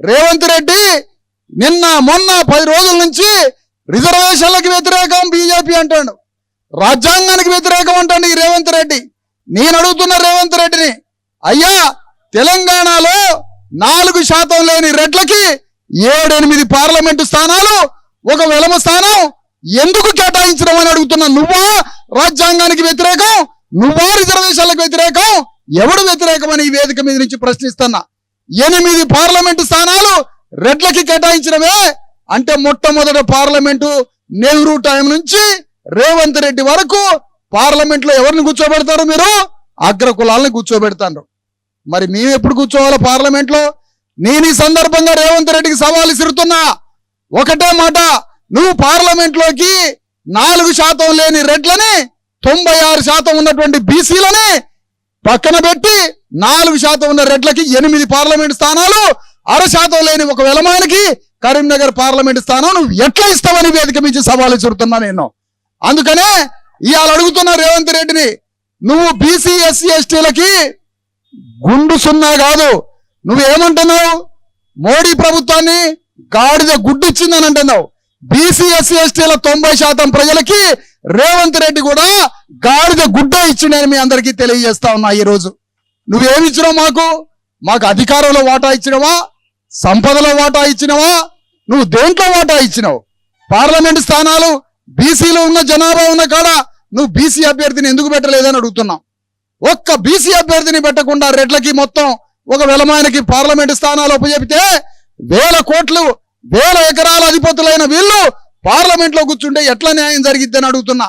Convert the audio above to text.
రేవంత్ రెడ్డి నిన్న మొన్న పది రోజుల నుంచి రిజర్వేషన్లకు వ్యతిరేకం బీజేపీ అంటాడు. రాజ్యాంగానికి వ్యతిరేకం అంటాడు ఈ రేవంత్ రెడ్డి. నేను అడుగుతున్న రేవంత్ రెడ్డిని అయ్యా తెలంగాణలో నాలుగు శాతం లేని రెడ్లకి ఏడెనిమిది పార్లమెంటు స్థానాలు ఒక వెలమ స్థానం ఎందుకు కేటాయించడం అని అడుగుతున్నా నువ్వా రాజ్యాంగానికి వ్యతిరేకం? నువ్వా రిజర్వేషన్లకు వ్యతిరేకం? ఎవడు వ్యతిరేకం అని ఈ వేదిక మీద నుంచి ప్రశ్నిస్తున్నా? ఎనిమిది పార్లమెంటు స్థానాలు రెడ్లకి కేటాయించడమే. అంటే మొట్టమొదటి పార్లమెంటు నెహ్రూ టైం నుంచి రేవంత్ రెడ్డి వరకు పార్లమెంట్లో ఎవరిని కూర్చోబెడతారు మీరు? అగ్రకులాలను కూర్చోబెడతారు. మరి మేము ఎప్పుడు కూర్చోవాలా పార్లమెంట్లో నేను ఈ సందర్భంగా రేవంత్ రెడ్డికి సవాల్ ఇస్తున్నా ఒకటే మాట నువ్వు పార్లమెంట్లోకి నాలుగు శాతం లేని రెడ్లని తొంభై ఆరు శాతం ఉన్నటువంటి బీసీలని పక్కన పెట్టి నాలుగు శాతం ఉన్న రెడ్లకి ఎనిమిది పార్లమెంట్ స్థానాలు అర శాతం లేని ఒక వెలమానికి కరీంనగర్ పార్లమెంట్ స్థానం నువ్వు ఎట్లా ఇస్తావని వేదిక మించి సవాలు చూడుతున్నా నేను. అందుకనే ఇవాళ అడుగుతున్నా రేవంత్ రెడ్డిని నువ్వు బీసీ ఎస్సీ ఎస్టీలకి గుండు సున్నా కాదు. నువ్వు ఏమంటున్నావు? మోడీ ప్రభుత్వాన్ని గాడిద గుడ్డు ఇచ్చిందని అంటున్నావు. బీసీ ఎస్సీ ఎస్టీల తొంభై శాతం ప్రజలకి రేవంత్ రెడ్డి కూడా గాడిద గుడ్డ ఇచ్చిండని మీ అందరికీ తెలియజేస్తా ఉన్నా ఈరోజు. నువ్వేమి ఇచ్చినావు మాకు? మాకు అధికారంలో వాటా ఇచ్చినవా? సంపదలో వాటా ఇచ్చినవా? నువ్వు దేంట్లో వాటా ఇచ్చినావు? పార్లమెంట్ స్థానాలు బీసీలో ఉన్న జనాభా ఉన్న కాడ నువ్వు బీసీ అభ్యర్థిని ఎందుకు పెట్టలేదని అడుగుతున్నాం ఒక్క బీసీ అభ్యర్థిని పెట్టకుండా రెడ్లకి మొత్తం ఒక వెలమాయనకి పార్లమెంట్ స్థానాలు ఉపజెపితే వేల కోట్లు వేల ఎకరాల అధిపతులైన వీళ్ళు పార్లమెంట్లో కూర్చుంటే ఎట్లా న్యాయం జరిగిద్దని అడుగుతున్నా.